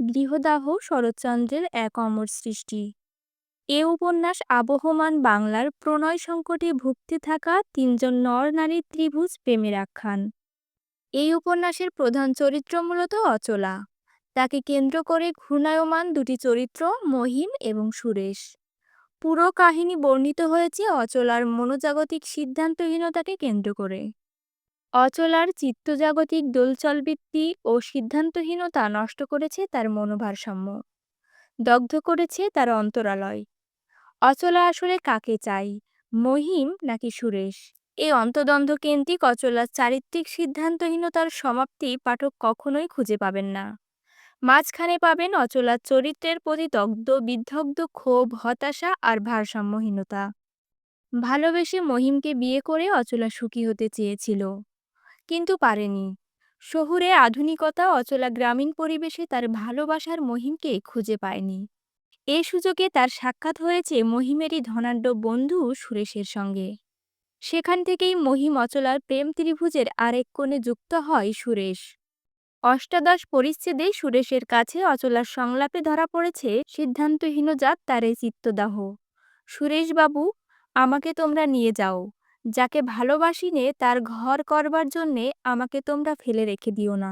গৃহদাহ শরৎচন্দ্রের এক অমর সৃষ্টি। এ উপন্যাস আবহমান বাংলার প্রণয় সংকটে ভুগতে থাকা তিনজন নর-নারীর ত্রিভুজ প্রেমের আখ্যান। এই উপন্যাসের প্রধান চরিত্র মূলত অচলা। তাকে কেন্দ্র করে ঘূর্ণায়মান দুটি চরিত্র, মহিম এবং সুরেশ। পুরো কাহিনী বর্ণিত হয়েছে অচলার মনোজাগতিক সিদ্ধান্তহীনতাকে কেন্দ্র করে। অচলার চিত্তজাগতিক দোলচলবৃত্তি ও সিদ্ধান্তহীনতা নষ্ট করেছে তার মনোভারসাম্য। দগ্ধ করেছে তার অন্তরালয়। অচলা আসলে কাকে চাই, মহিম নাকি সুরেশ? এই অন্তদ্বন্দ্ব কেন্দ্রিক অচলার চারিত্রিক সিদ্ধান্তহীনতার সমাপ্তি পাঠক কখনোই খুঁজে পাবেন না। মাঝখানে পাবেন অচলার চরিত্রের প্রতি দগ্ধ বিদ্ধগ্ধ ক্ষোভ, হতাশা আর ভারসাম্যহীনতা। ভালোবেসে মহিমকে বিয়ে করে অচলা সুখী হতে চেয়েছিল। কিন্তু পারেনি। শহুরে আধুনিকতা অচলা গ্রামীণ পরিবেশে তার ভালোবাসার মহিমকে খুঁজে পায়নি। এ সুযোগে তার সাক্ষাৎ হয়েছে মহিমেরই ধনাঢ্য বন্ধু সুরেশের সঙ্গে। সেখান থেকেই মহিম অচলার প্রেম ত্রিভুজের আরেক কোণে যুক্ত হয় সুরেশ। অষ্টাদশ পরিচ্ছেদে সুরেশের কাছে অচলার সংলাপে ধরা পড়েছে সিদ্ধান্তহীনজাত তার এই চিত্তদাহ। সুরেশবাবু, আমাকে তোমরা নিয়ে যাও। যাকে ভালোবাসি নে তার ঘর করবার জন্যে আমাকে তোমরা ফেলে রেখে দিও না।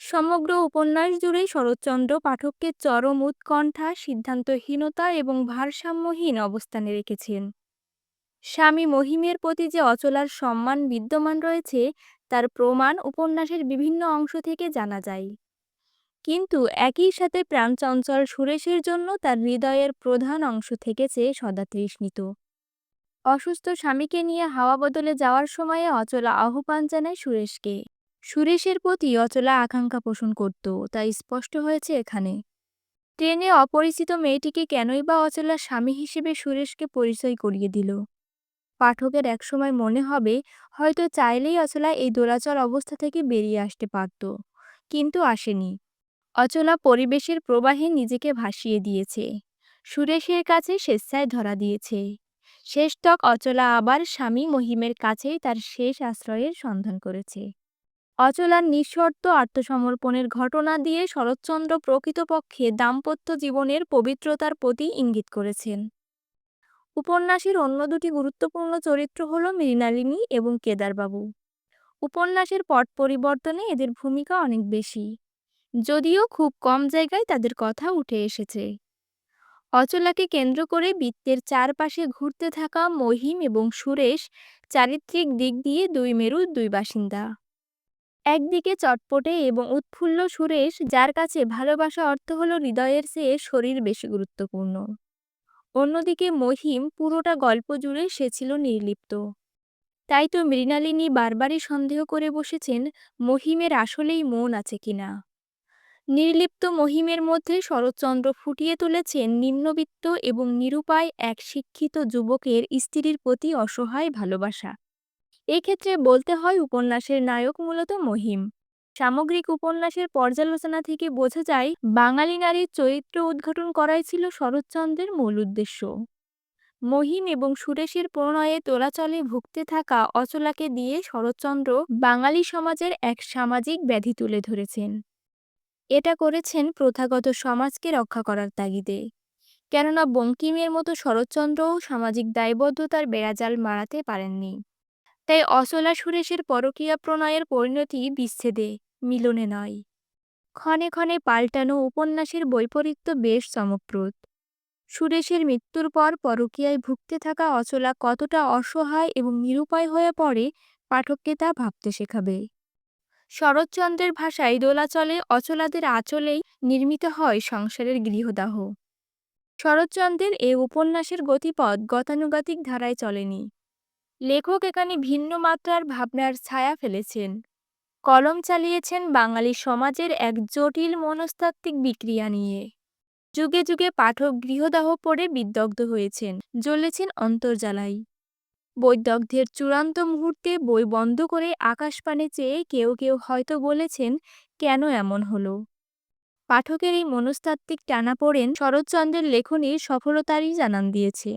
সমগ্র উপন্যাস জুড়েই শরৎচন্দ্র পাঠককে চরম উৎকণ্ঠা, সিদ্ধান্তহীনতা এবং ভারসাম্যহীন অবস্থানে রেখেছেন। স্বামী মহিমের প্রতি যে অচলার সম্মান বিদ্যমান রয়েছে, তার প্রমাণ উপন্যাসের বিভিন্ন অংশ থেকে জানা যায়। কিন্তু একই সাথে প্রাণচঞ্চল সুরেশের জন্য তার হৃদয়ের প্রধান অংশ থেকেছে সদা তৃষ্ণিত অসুস্থ স্বামীকে নিয়ে হাওয়া বদলে যাওয়ার সময়ে অচলা আহ্বান জানায় সুরেশকে। সুরেশের প্রতি অচলা আকাঙ্ক্ষা পোষণ করত, তা স্পষ্ট হয়েছে এখানে। ট্রেনে অপরিচিত মেয়েটিকে কেনই বা অচলা স্বামী হিসেবে সুরেশকে পরিচয় করিয়ে দিল? পাঠকের একসময় মনে হবে, হয়তো চাইলেই অচলা এই দোলাচল অবস্থা থেকে বেরিয়ে আসতে পারত, কিন্তু আসেনি। অচলা পরিবেশের প্রবাহে নিজেকে ভাসিয়ে দিয়েছে। সুরেশের কাছে স্বেচ্ছায় ধরা দিয়েছে। শেষতক অচলা আবার স্বামী মহিমের কাছেই তার শেষ আশ্রয়ের সন্ধান করেছে। অচলার নিঃশর্ত আত্মসমর্পণের ঘটনা দিয়ে শরৎচন্দ্র প্রকৃতপক্ষে দাম্পত্য জীবনের পবিত্রতার প্রতি ইঙ্গিত করেছেন। উপন্যাসের অন্য দুটি গুরুত্বপূর্ণ চরিত্র হল মৃণালিনী এবং কেদারবাবু। উপন্যাসের পট পরিবর্তনে এদের ভূমিকা অনেক বেশি, যদিও খুব কম জায়গায় তাদের কথা উঠে এসেছে। অচলাকে কেন্দ্র করে বৃত্তের চারপাশে ঘুরতে থাকা মহিম এবং সুরেশ চারিত্রিক দিক দিয়ে দুই মেরুর দুই বাসিন্দা। একদিকে চটপটে এবং উৎফুল্ল সুরেশ, যার কাছে ভালোবাসা অর্থ হলো হৃদয়ের চেয়ে শরীর বেশি গুরুত্বপূর্ণ। অন্যদিকে মহিম পুরোটা গল্প জুড়ে সে ছিল নির্লিপ্ত। তাই তো মৃণালিনী বারবারই সন্দেহ করে বসেছেন মহিমের আসলেই মন আছে কিনা। নির্লিপ্ত মহিমের মধ্যে শরৎচন্দ্র ফুটিয়ে তুলেছেন নিম্নবিত্ত এবং নিরুপায় এক শিক্ষিত যুবকের স্ত্রীর প্রতি অসহায় ভালোবাসা। এক্ষেত্রে বলতে হয় উপন্যাসের নায়ক মূলত মহিম। সামগ্রিক উপন্যাসের পর্যালোচনা থেকে বোঝা যায়, বাঙালি নারীর চরিত্র উদ্ঘাটন করাই ছিল শরৎচন্দ্রের মূল উদ্দেশ্য। মহিম এবং সুরেশের প্রণয়ে তোলাচলে ভুগতে থাকা অচলাকে দিয়ে শরৎচন্দ্র বাঙালি সমাজের এক সামাজিক ব্যাধি তুলে ধরেছেন। এটা করেছেন প্রথাগত সমাজকে রক্ষা করার তাগিদে। কেননা বঙ্কিমের মতো শরৎচন্দ্রও সামাজিক দায়বদ্ধতার বেড়াজাল মারাতে পারেননি। তাই অচলা সুরেশের পরকীয়া প্রণয়ের পরিণতি বিচ্ছেদে, মিলনে নয়। ক্ষণে ক্ষণে পাল্টানো উপন্যাসের বৈপরীত্য বেশ চমকপ্রদ। সুরেশের মৃত্যুর পর পরকীয়ায় ভুগতে থাকা অচলা কতটা অসহায় এবং নিরুপায় হয়ে পড়ে পাঠককে তা ভাবতে শেখাবে। শরৎচন্দ্রের ভাষায় দোলাচলে অচলাদের আঁচলেই নির্মিত হয় সংসারের গৃহদাহ। শরৎচন্দ্রের এ উপন্যাসের গতিপথ গতানুগতিক ধারায় চলেনি। লেখক এখানে ভিন্ন মাত্রার ভাবনার ছায়া ফেলেছেন। কলম চালিয়েছেন বাঙালি সমাজের এক জটিল মনস্তাত্ত্বিক বিক্রিয়া নিয়ে। যুগে যুগে পাঠক গৃহদাহ পড়ে বিদগ্ধ হয়েছেন, জ্বলেছেন অন্তর্জালাই। বৈদগ্ধের চূড়ান্ত মুহূর্তে বই বন্ধ করে আকাশপানে চেয়ে কেউ কেউ হয়তো বলেছেন, কেন এমন হলো? পাঠকের এই মনস্তাত্ত্বিক টানা পড়েন শরৎচন্দ্রের লেখনীর সফলতারই জানান দিয়েছে।